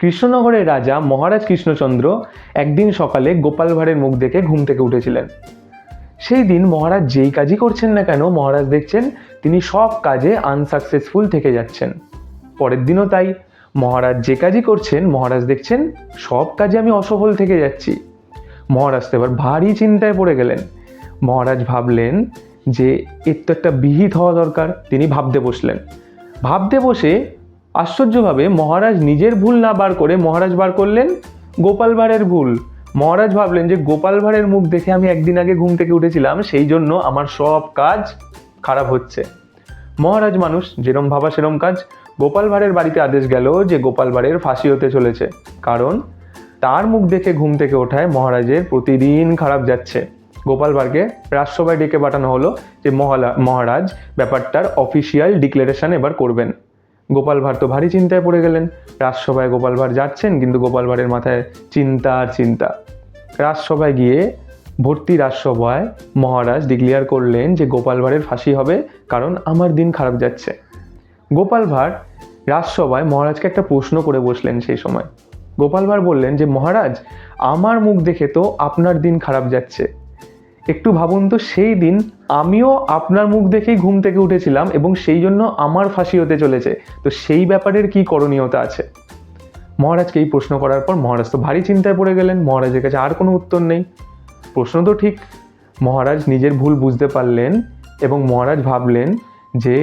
কৃষ্ণনগরের রাজা মহারাজ কৃষ্ণচন্দ্র একদিন সকালে গোপাল ভাঁড়ের মুখ দেখে ঘুম থেকে উঠেছিলেন। সেই দিন মহারাজ যেই কাজই করছেন না কেন, মহারাজ দেখছেন তিনি সব কাজে আনসাকসেসফুল থেকে যাচ্ছেন। পরের দিনও তাই। মহারাজ যে কাজই করছেন, মহারাজ দেখছেন সব কাজে আমি অসফল থেকে যাচ্ছি। মহারাজ তো এবার ভারী চিন্তায় পড়ে গেলেন। মহারাজ ভাবলেন যে, এর তো একটা বিহিত হওয়া দরকার। তিনি ভাবতে বসলেন। ভাবতে বসে আশ্চর্যভাবে মহারাজ নিজের ভুল না বার করে, মহারাজ বার করলেন গোপাল ভাঁড়ের ভুল। মহারাজ ভাবলেন যে গোপাল ভাঁড়ের মুখ দেখে আমি একদিন আগে ঘুম থেকে উঠেছিলাম, সেই জন্য আমার সব কাজ খারাপ হচ্ছে। মহারাজ মানুষ, যেরম ভাবা সেরম কাজ। গোপাল ভাঁড়ের বাড়িতে আদেশ গেল যে গোপাল ভাঁড়ের ফাঁসি হতে চলেছে। কারণ তার মুখ দেখে ঘুম থেকে ওঠায় মহারাজের প্রতিদিন খারাপ যাচ্ছে। গোপাল ভাঁড়কে রাজসভায় ডেকে পাঠানো হলো যে মহারাজ ব্যাপারটার অফিসিয়াল ডিক্লারেশন এবার করবেন। গোপাল ভাঁড় তো ভারী চিন্তায় পড়ে গেলেন। রাজসভায় গোপাল ভাঁড় যাচ্ছেন, কিন্তু গোপাল ভাঁড়ের মাথায় চিন্তা আর চিন্তা। রাজসভায় গিয়ে ভর্তি রাজসভায় মহারাজ ডিক্লেয়ার করলেন যে গোপাল ভাঁড়ের ফাঁসি হবে, কারণ আমার দিন খারাপ যাচ্ছে। গোপাল ভাঁড় রাজসভায় মহারাজকে একটা প্রশ্ন করে বসলেন সেই সময়। গোপাল ভাঁড় বললেন যে, মহারাজ, আমার মুখ দেখে তো আপনার দিন খারাপ যাচ্ছে। একটু ভাবুন তো, সেই দিন আমিও আপনার মুখ দেখেই ঘুম থেকে উঠেছিলাম এবং সেই জন্য আমার ফাঁসি হতে চলেছে। তো সেই ব্যাপারের কি করণীয়তা আছে? মহারাজকে এই প্রশ্ন করার পর মহারাজ তো ভারী চিন্তায় পড়ে গেলেন। মহারাজের কাছে আর কোনো উত্তর নেই। প্রশ্ন তো ঠিক। মহারাজ নিজের ভুল বুঝতে পারলেন এবং মহারাজ ভাবলেন যে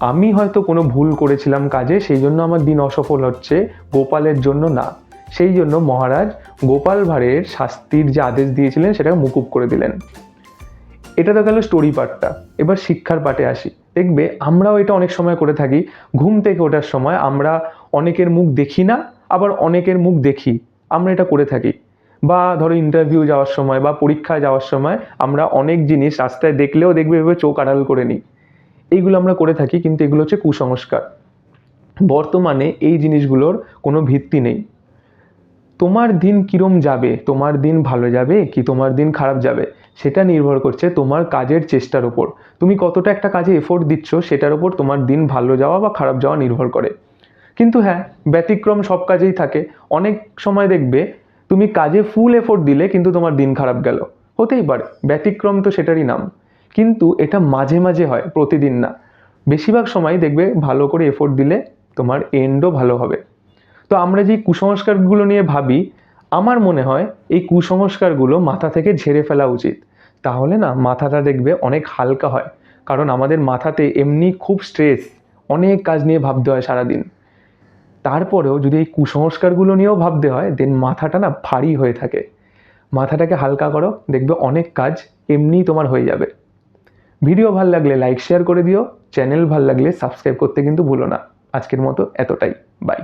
আমি হয়তো কোনো ভুল করেছিলাম কাজে, সেই জন্য আমার দিন অসফল হচ্ছে, গোপালের জন্য না। সেই জন্য মহারাজ গোপাল ভাঁড়ের শাস্তির যে আদেশ দিয়েছিলেন সেটা মুকুব করে দিলেন। এটা তো গেল স্টোরি পার্টটা এবার শিক্ষার পার্টে আসি। দেখবে আমরাও এটা অনেক সময় করে থাকি। ঘুম থেকে ওঠার সময় আমরা অনেকের মুখ দেখি না, আবার অনেকের মুখ দেখি। আমরা এটা করে থাকি। বা ধরো ইন্টারভিউ যাওয়ার সময় বা পরীক্ষায় যাওয়ার সময় আমরা অনেক জিনিস রাস্তায় দেখলেও দেখবে এভাবে চোখ আড়াল করে নিই। এইগুলো আমরা করে থাকি, কিন্তু এগুলো হচ্ছে কুসংস্কার। বর্তমানে এই জিনিসগুলোর কোনো ভিত্তি নেই। তোমার দিন কিরম যাবে? তোমার দিন ভালো যাবে কি তোমার দিন খারাপ যাবে? সেটা নির্ভর করছে তোমার কাজের চেষ্টার ওপর তুমি কতটা একটা কাজে এফোর্ট দিচ্ছ, সেটার ওপর তোমার দিন ভালো যাওয়া বা খারাপ যাওয়া নির্ভর করে। কিন্তু হ্যাঁ ব্যতিক্রম সব কাজেই থাকে। অনেক সময় দেখবে তুমি কাজে ফুল এফোর্ট দিলে কিন্তু তোমার দিন খারাপ গেল। হতেই পারে, ব্যতিক্রম তো সেটারই নাম। কিন্তু এটা মাঝে মাঝে হয়, প্রতিদিন না। বেশিরভাগ সময় দেখবে ভালো করে এফোর্ট দিলে তোমার এন্ডও ভালো হবে। তো আমরা যে কুসংস্কারগুলো নিয়ে ভাবি আমার মনে হয় এই কুসংস্কারগুলো মাথা থেকে ঝেড়ে ফেলা উচিত। তাহলে না, মাথাটা দেখবে অনেক হালকা হয়। কারণ আমাদের মাথাতে এমনি খুব স্ট্রেস অনেক কাজ নিয়ে ভাবতে হয় সারাদিন। তারপরেও যদি এই কুসংস্কারগুলো নিয়েও ভাবতে হয় দেন মাথাটা না ভারী হয়ে থাকে। মাথাটাকে হালকা করো, দেখবে অনেক কাজ এমনিই তোমার হয়ে যাবে। ভিডিও ভালো লাগলে লাইক শেয়ার করে দিও। চ্যানেল ভালো লাগলে সাবস্ক্রাইব করতে কিন্তু ভুলো না। আজকের মতো এতটাই। বাই